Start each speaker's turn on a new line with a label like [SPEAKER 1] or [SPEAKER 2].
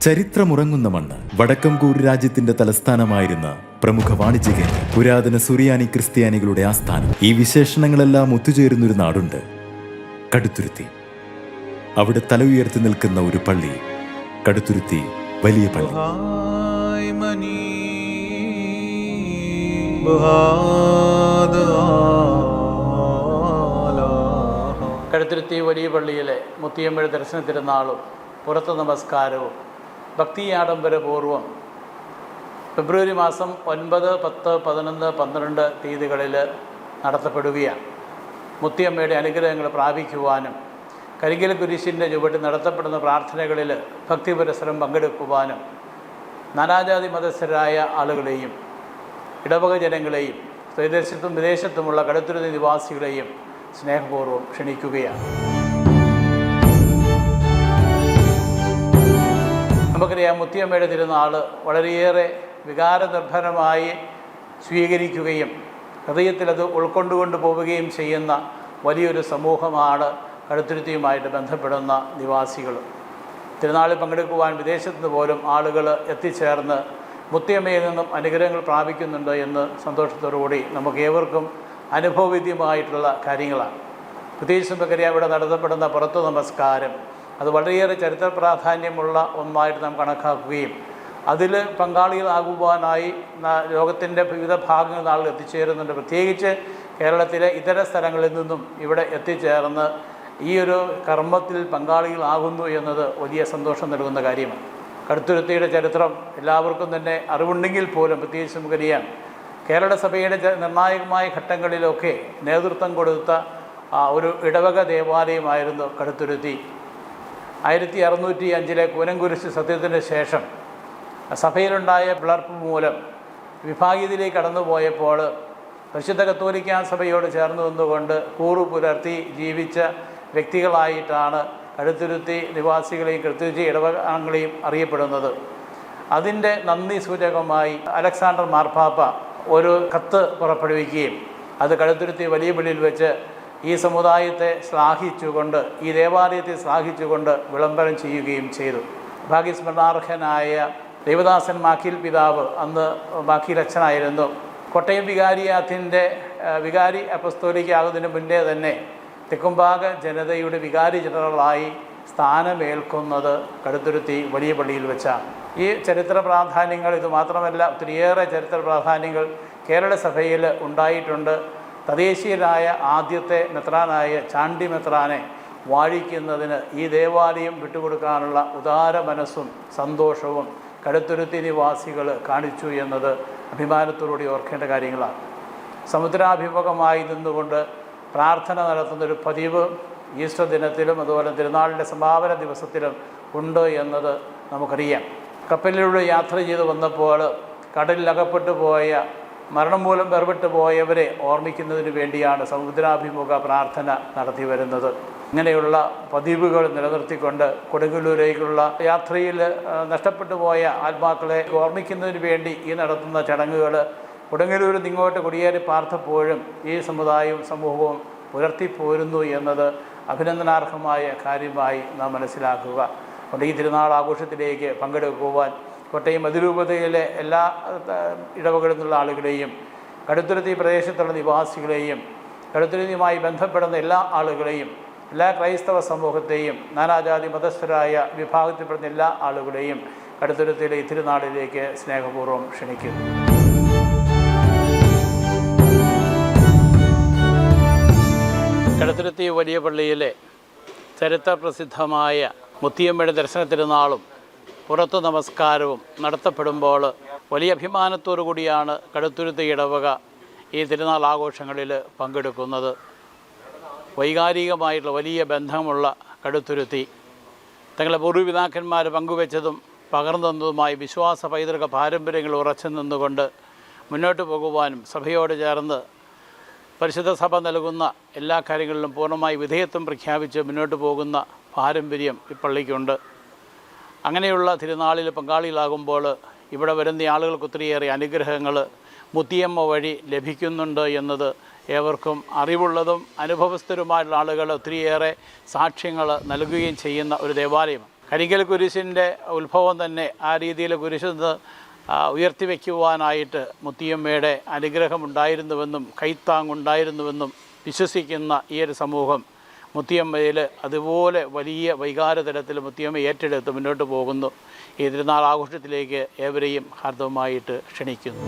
[SPEAKER 1] ചരിത്രമുറങ്ങുന്ന മണ്ണ് വടക്കംകൂർ രാജ്യത്തിന്റെ തലസ്ഥാനമായിരുന്ന പ്രമുഖ വാണിജ്യ കേന്ദ്രം. പുരാതന സുറിയാനി ക്രിസ്ത്യാനികളുടെ ആസ്ഥാനം. ഈ വിശേഷണങ്ങളെല്ലാം ഒത്തുചേരുന്നൊരു നാടുണ്ട്. കടുത്തുരുത്തി. അവിടെ തല ഉയർത്തി നിൽക്കുന്ന ഒരു പള്ളി. കടുത്തുരുത്തി വലിയ പള്ളി.
[SPEAKER 2] കടുത്തുരുത്തി വലിയ പള്ളിയിലെ മുത്തിയമ്മയുടെ ദർശനത്തിരുന്നാളും പുറത്തു നമസ്കാരവും ഭക്തി ആഡംബരപൂർവം ഫെബ്രുവരി മാസം ഒൻപത് പത്ത് പതിനൊന്ന് പന്ത്രണ്ട് തീയതികളിൽ നടത്തപ്പെടുകയാണ്. മുത്തിയമ്മയുടെ അനുഗ്രഹങ്ങൾ പ്രാപിക്കുവാനും കരികിൽ കുരിശിന്റെ ചുവട്ടിൽ നടത്തപ്പെടുന്ന പ്രാർത്ഥനകളിൽ ഭക്തി പുരസരം പങ്കെടുക്കുവാനും നാനാജാതി മതസ്ഥരായ ആളുകളെയും ഇടവക ജനങ്ങളെയും സ്വദേശത്തും വിദേശത്തുമുള്ള കടുത്തുരുതി നിവാസികളെയും സ്നേഹപൂർവം ക്ഷണിക്കുകയാണ്. നമുക്കറിയാം മുത്തിയമ്മയുടെ തിരുനാൾ വളരെയേറെ വികാരനിർഭരമായി സ്വീകരിക്കുകയും ഹൃദയത്തിലത് ഉൾക്കൊണ്ടുകൊണ്ട് പോവുകയും ചെയ്യുന്ന വലിയൊരു സമൂഹമാണ് കടുത്തുരുത്തിയുമായിട്ട് ബന്ധപ്പെടുന്ന നിവാസികൾ. തിരുനാളിൽ പങ്കെടുക്കുവാൻ വിദേശത്ത് നിന്ന് പോലും ആളുകൾ എത്തിച്ചേർന്ന് മുത്തിയമ്മയിൽ നിന്നും അനുഗ്രഹങ്ങൾ പ്രാപിക്കുന്നുണ്ട് എന്ന് സന്തോഷത്തോടുകൂടി നമുക്ക് ഏവർക്കും അനുഭവവിദ്യമായിട്ടുള്ള കാര്യങ്ങളാണ്. പ്രത്യേകിച്ച് നമുക്കറിയാം ഇവിടെ നടത്തപ്പെടുന്ന പുറത്തു നമസ്കാരം അത് വളരെയേറെ ചരിത്ര പ്രാധാന്യമുള്ള ഒന്നായിട്ട് നാം കണക്കാക്കുകയും അതിൽ പങ്കാളികളാകുവാനായി ലോകത്തിന്റെ വിവിധ ഭാഗങ്ങളിൽ ആളുകൾ എത്തിച്ചേരുന്നുണ്ട്. പ്രത്യേകിച്ച് കേരളത്തിലെ ഇതര സ്ഥലങ്ങളിൽ നിന്നും ഇവിടെ എത്തിച്ചേർന്ന് ഈ ഒരു കർമ്മത്തിൽ പങ്കാളികളാകുന്നു എന്നത് വലിയ സന്തോഷം നൽകുന്ന കാര്യമാണ്. കടുത്തുരുത്തിയുടെ ചരിത്രം എല്ലാവർക്കും തന്നെ അറിവുണ്ടെങ്കിൽ പോലും പ്രത്യേകിച്ച് നമുക്കറിയാം. കേരള സഭയുടെ നിർണായകമായ ഘട്ടങ്ങളിലൊക്കെ നേതൃത്വം കൊടുത്ത ഒരു ഇടവക ദേവാലയമായിരുന്നു കടുത്തുരുത്തി. ആയിരത്തി അറുന്നൂറ്റി അഞ്ചിലെ കൂനംകുരിശ് സത്യത്തിന് ശേഷം സഭയിലുണ്ടായ പിളർപ്പ് മൂലം വിഭാഗീയതയിലേക്ക് കടന്നുപോയപ്പോൾ പരിശുദ്ധ കത്തോലിക്ക സഭയോട് ചേർന്ന് നിന്നുകൊണ്ട് കൂറു പുലർത്തി ജീവിച്ച വ്യക്തികളായിട്ടാണ് കഴുത്തിരുത്തി നിവാസികളെയും കൃത്യജി ഇടവകളെയും അറിയപ്പെടുന്നത്. അതിന്റെ നന്ദി സൂചകമായി അലക്സാണ്ടർ മാർപ്പാപ്പ ഒരു കത്ത് പുറപ്പെടുവിക്കുകയും അത് കഴുത്തിരുത്തി വലിയ പള്ളിയിൽ വെച്ച് ഈ സമുദായത്തെ ശ്ലാഘിച്ചുകൊണ്ട് ഈ ദേവാലയത്തെ ശ്ലാഘിച്ചുകൊണ്ട് വിളംബരം ചെയ്യുകയും ചെയ്തു. ഭാഗ്യസ്മരണാർഹനായ ദേവദാസൻ മാക്കിൽ പിതാവ് അന്ന് മാക്കിൽ അച്ഛനായിരുന്നു. കോട്ടയം വികാരിയാത്തിന്റെ വികാരി അപസ്തോലിക്കാകുന്നതിന് മുന്നേ തന്നെ തെക്കുംഭാഗ ജനതയുടെ വികാരി ജനറലായി സ്ഥാനമേൽക്കുന്നത് കടുത്തുരുത്തി വലിയ പള്ളിയിൽ വെച്ചാണ്. ഈ ചരിത്ര പ്രാധാന്യങ്ങൾ ഇത് മാത്രമല്ല ഒത്തിരിയേറെ ചരിത്ര പ്രാധാന്യങ്ങൾ കേരള സഭയിൽ ഉണ്ടായിട്ടുണ്ട്. തദ്ദേശീയരായ ആദ്യത്തെ മെത്രാനായ ചാണ്ടി മെത്രാനെ വാഴിക്കുന്നതിന് ഈ ദേവാലയം വിട്ടുകൊടുക്കാനുള്ള ഉദാര മനസ്സും സന്തോഷവും കടുത്തുരുത്തി നിവാസികൾ കാണിച്ചു എന്നത് അഭിമാനത്തോടുകൂടി ഓർക്കേണ്ട കാര്യങ്ങളാണ്. സമുദ്രാഭിമുഖമായി നിന്നുകൊണ്ട് പ്രാർത്ഥന നടത്തുന്നൊരു പതിവ് ഈസ്റ്റർ ദിനത്തിലും അതുപോലെ തിരുനാളിന്റെ സമാപന ദിവസത്തിലും ഉണ്ട് എന്നത് നമുക്കറിയാം. കപ്പലിലൂടെ യാത്ര ചെയ്ത് വന്നപ്പോൾ കടലിലകപ്പെട്ടു പോയ മരണം മൂലം വേർപെട്ടു പോയവരെ ഓർമ്മിക്കുന്നതിന് വേണ്ടിയാണ് സമുദ്രാഭിമുഖ പ്രാർത്ഥന നടത്തി വരുന്നത്. ഇങ്ങനെയുള്ള പതിവുകൾ നിലനിർത്തിക്കൊണ്ട് കൊടുങ്ങല്ലൂരേക്കുള്ള യാത്രയിൽ നഷ്ടപ്പെട്ടു പോയ ആത്മാക്കളെ ഓർമ്മിക്കുന്നതിന് വേണ്ടി ഈ നടത്തുന്ന ചടങ്ങുകൾ കൊടുങ്ങല്ലൂരിൽ നിങ്ങോട്ട് കുടിയേറി പാർത്തപ്പോഴും ഈ സമുദായവും സമൂഹവും പുലർത്തിപ്പോരുന്നു എന്നത് അഭിനന്ദനാർഹമായ കാര്യമായി നാം മനസ്സിലാക്കുക. അതുകൊണ്ട് ഈ തിരുനാൾ ആഘോഷത്തിലേക്ക് പങ്കെടുക്കുവാൻ കോട്ടയം അതിരൂപതയിലെ എല്ലാ ഇടവകളിൽ നിന്നുള്ള ആളുകളെയും കടുത്തുരുത്തി പ്രദേശത്തുള്ള നിവാസികളെയും കടുത്തുരുത്തിയുമായി ബന്ധപ്പെടുന്ന എല്ലാ ആളുകളെയും എല്ലാ ക്രൈസ്തവ സമൂഹത്തെയും നാനാജാതി മതസ്ഥരായ വിഭാഗത്തിൽപ്പെടുന്ന എല്ലാ ആളുകളെയും കടുത്തുരുത്തിയിലെ തിരുനാളിലേക്ക് സ്നേഹപൂർവം ക്ഷണിക്കുന്നു. കടുത്തുരുത്തി വലിയ പള്ളിയിലെ ചരിത്രപ്രസിദ്ധമായ മുത്തിയമ്മയുടെ ദർശനത്തിരുന്നാളും പുറത്തു നമസ്കാരവും നടത്തപ്പെടുമ്പോൾ വലിയ അഭിമാനത്തോടു കൂടിയാണ് കടുത്തുരുത്തി ഇടവക ഈ തിരുനാൾ ആഘോഷങ്ങളിൽ പങ്കെടുക്കുന്നത്. വൈകാരികമായിട്ടുള്ള വലിയ ബന്ധമുള്ള കടുത്തുരുത്തി. തങ്ങളെ പൂർവപിതാക്കന്മാർ പങ്കുവെച്ചതും പകർന്നു തന്നതുമായ വിശ്വാസ പൈതൃക പാരമ്പര്യങ്ങൾ ഉറച്ചു നിന്നുകൊണ്ട് മുന്നോട്ട് പോകുവാനും സഭയോട് ചേർന്ന് പരിശുദ്ധ സഭ നൽകുന്ന എല്ലാ കാര്യങ്ങളിലും പൂർണമായി വിധേയത്വം പ്രഖ്യാപിച്ച് മുന്നോട്ട് പോകുന്ന പാരമ്പര്യം ഈ പള്ളിക്കുണ്ട്. അങ്ങനെയുള്ള തിരുനാളിൽ പങ്കാളികളാകുമ്പോൾ ഇവിടെ വരുന്ന ആളുകൾക്ക് ഒത്തിരിയേറെ അനുഗ്രഹങ്ങൾ മുത്തിയമ്മ വഴി ലഭിക്കുന്നുണ്ട് എന്നത് ഏവർക്കും അറിവുള്ളതും അനുഭവസ്ഥരുമായിട്ടുള്ള ആളുകൾ ഒത്തിരിയേറെ സാക്ഷ്യങ്ങൾ നൽകുകയും ചെയ്യുന്ന ഒരു ദേവാലയമാണ്. കരിങ്കൽ കുരിശിന്റെ ഉത്ഭവം തന്നെ ആ രീതിയിൽ കുരിശ് ഉയർത്തി വയ്ക്കുവാനായിട്ട് മുത്തിയമ്മയുടെ അനുഗ്രഹമുണ്ടായിരുന്നുവെന്നും കൈത്താങ്ങുണ്ടായിരുന്നുവെന്നും വിശ്വസിക്കുന്ന ഈ ഒരു സമൂഹം മുത്തിയമ്മയിൽ അതുപോലെ വലിയ വൈകാരതലത്തിൽ മുത്തിയമ്മ ഏറ്റെടുത്ത് മുന്നോട്ട് പോകുന്നു. ഈ തിരുനാൾ ആഘോഷത്തിലേക്ക് ഏവരെയും ഹാർദവമായിട്ട് ക്ഷണിക്കുന്നു.